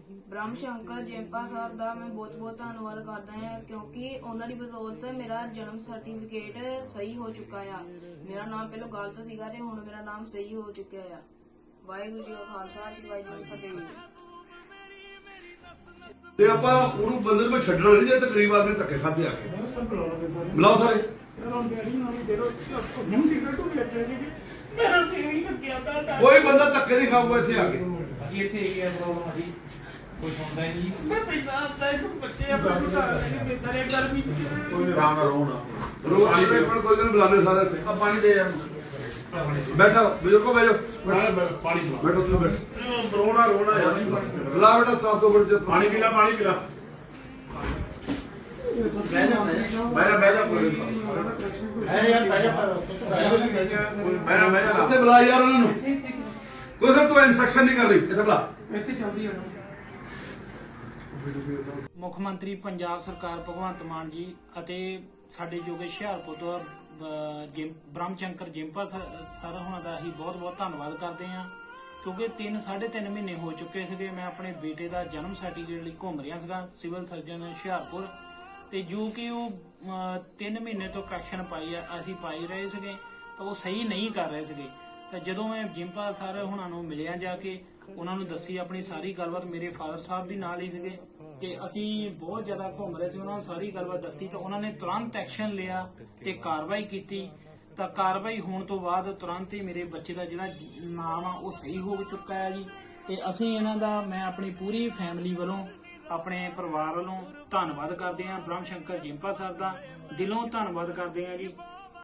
ਬ੍ਰਹਮ ਸ਼ੰਕਰ ਜੈਂਪਾ ਸਰ ਦਾ ਮੈਂ ਬਹੁਤ-ਬਹੁਤ ਧੰਨਵਾਦ ਕਰਦਾ ਹਾਂ ਕਿਉਂਕਿ ਉਹਨਾਂ ਦੀ ਬਦੌਲਤ ਮੇਰਾ ਜਨਮ ਸਰਟੀਫਿਕੇਟ ਸਹੀ ਹੋ ਚੁੱਕਾ ਆ। ਮੇਰਾ ਨਾਮ ਪਹਿਲਾਂ ਗਲਤ ਸੀਗਾ ਤੇ ਹੁਣ ਮੇਰਾ ਨਾਮ ਸਹੀ ਹੋ ਚੁੱਕਿਆ ਆ। ਵਾਹਿਗੁਰੂ ਜੀ ਕਾ ਖਾਲਸਾ ਸ੍ਰੀ ਵਾਹਿਗੁਰੂ ਜੀ ਕੀ ਫਤਿਹ। ਤੇ ਆਪਾਂ ਉਹਨੂੰ ਬੰਦੇ ਨੂੰ ਛੱਡਣਾ ਨਹੀਂ ਜੇ ਤਕਰੀਬ ਆਦਮੀ ਧੱਕੇ ਖਾਦੇ ਆ ਕੇ। ਮਿਲਾਓ ਸਾਰੇ। ਕੋਈ ਬੰਦਾ ਧੱਕੇ ਨਹੀਂ ਖਾਊਗਾ ਇੱਥੇ ਆ ਕੇ। ਇੱਥੇ ਕੀ ਹੈ ਹੀ ਨਹੀਂ। ਮੈਂ ਬੱਚੇ ਆਪਣੇ ਘਰ ਤਰੇ ਗਰਮੀ ਚ। ਕੋਈ ਆਰਾਮ ਨਾਲ ਰਹੋ ਨਾ ਰੋਜ਼ ਆਪਣੇ ਕੋਲ ਕੋਈ ਦਿਨ ਬੁਲਾਣੇ ਸਾਰੇ ਇੱਥੇ। ਆ ਪਾਣੀ ਦੇ ਯਾਰ ਬੈਠੋ ਬਜ਼ੁਰਗੋ ਬੈਠੋ। ਨਾਲੇ ਬ- ਪਾਣੀ ਪਿਲਾ ਬੈਠੋ ਤੁਸੀਂ ਬੈਠੋ। ਰੋਣਾ ਰੋਣਾ ਯਾਰ। ਨਹੀਂ ਪਾਣੀ ਪਿਲਾ। ਬੁਲਾ ਬੇਟਾ ਸਾਫ਼ ਤੋਂ ਬੜ ਪਾਣੀ ਪੀਲਾ ਪਾਣੀ ਪੀਲਾ ਬਹਿ ਜਾ ਬਹਿ ਜਾ। ਬਹਿ ਜਾ ਕੋਈ ਨਹੀਂ। ਹੈ ਯਾਰ ਬਹਿ ਜਾ ਬਹਿ ਜਾ। ਬਹਿ ਜਾ ਉੱਥੇ ਬੁਲਾ ਯਾਰ ਉਹਨਾਂ ਨੂੰ। ਕੋਈ ਸਰ ਤੂੰ ਇਨਸਟਰਕਸ਼ਨ ਨਹੀਂ ਕਰ ਰਹੀ। ਇੱਥੇ ਬੁਲਾ। ਇੱਥੇ ਚੱਲਦੀ ਆ। ਮੁੱਖ ਮੰਤਰੀ ਪੰਜਾਬ ਸਰਕਾਰ ਭਗਵੰਤ ਮਾਨ ਜੀ ਅਤੇ ਸਾਡੇ ਜੋਗੇ ਹੁਸ਼ਿਆਰਪੁਰ ਤੋਂ ਅਹ, ਜਿਮ ਬ੍ਰਹਮਚੰਕਰ ਜਿੰਪਾ ਸਰ ਸਰ ਹੋਣਾ ਦਾ ਅਸੀਂ ਬਹੁਤ-ਬਹੁਤ ਧੰਨਵਾਦ ਕਰਦੇ ਹਾਂ। ਕਿਉਂਕਿ 3 3.5 ਮਹੀਨੇ ਹੋ ਚੁੱਕੇ ਸੀਗੇ। ਮੈਂ ਆਪਣੇ ਬੇਟੇ ਦਾ ਜਨਮ ਸਰਟੀਫਿਕੇਟ ਲਈ ਘੁੰਮ ਰਿਹਾ ਸੀਗਾ ਸਿਵਲ ਸਰਜਨ ਹੁਸ਼ਿਆਰਪੁਰ। ਤੇ ਜੋ ਕਿ ਉਹ 3 ਮਹੀਨੇ ਤੋਂ ਕਰੈਕਸ਼ਨ ਪਾਈ ਆ ਅਸੀਂ ਪਾਈ ਰਹੇ ਸੀਗੇ। ਤਾਂ ਉਹ ਸਹੀ ਨਹੀਂ ਕਰ ਰਹੇ ਸੀਗੇ। ਤਾਂ ਜਦੋਂ ਮੈਂ ਜਿੰਪਾ ਸਰ ਹੁਣਾਂ ਨੂੰ ਮਿਲਿਆ ਜਾ ਕੇ ਉਹਨਾਂ ਨੂੰ ਦੱਸੀ ਆਪਣੀ ਸਾਰੀ ਗੱਲਬਾਤ, ਮੇਰੇ ਫਾਦਰ ਸਾਹਿਬ ਵੀ ਨਾਲ ਹੀ ਸੀਗੇ ਤੇ ਅਸੀਂ ਬਹੁਤ ਜ਼ਿਆਦਾ ਘੁੰਮ ਰਹੇ ਸੀ, ਉਹਨਾਂ ਨੂੰ ਸਾਰੀ ਗੱਲਬਾਤ ਦੱਸੀ ਤਾਂ ਉਹਨਾਂ ਨੇ ਤੁਰੰਤ ਐਕਸ਼ਨ ਲਿਆ ਤੇ ਕਾਰਵਾਈ ਕੀਤੀ। ਤਾਂ ਕਾਰਵਾਈ ਹੋਣ ਤੋਂ ਬਾਅਦ ਤੁਰੰਤ ਹੀ ਮੇਰੇ ਬੱਚੇ ਦਾ ਜਿਹੜਾ ਨਾਮ ਆ, ਉਹ ਸਹੀ ਹੋ ਚੁੱਕਾ ਹੈ ਜੀ। ਤੇ ਅਸੀਂ ਇਹਨਾਂ ਦਾ, ਮੈਂ ਆਪਣੀ ਪੂਰੀ ਫੈਮਿਲੀ ਵੱਲੋਂ, ਆਪਣੇ ਪਰਿਵਾਰ ਵੱਲੋਂ ਧੰਨਵਾਦ ਕਰਦੇ ਹਾਂ। ਬ੍ਰਹਮ ਸ਼ੰਕਰ ਜਿੰਪਾ ਸਰ ਦਾ ਦਿਲੋਂ ਧੰਨਵਾਦ ਕਰਦੇ ਹਾਂ ਜੀ।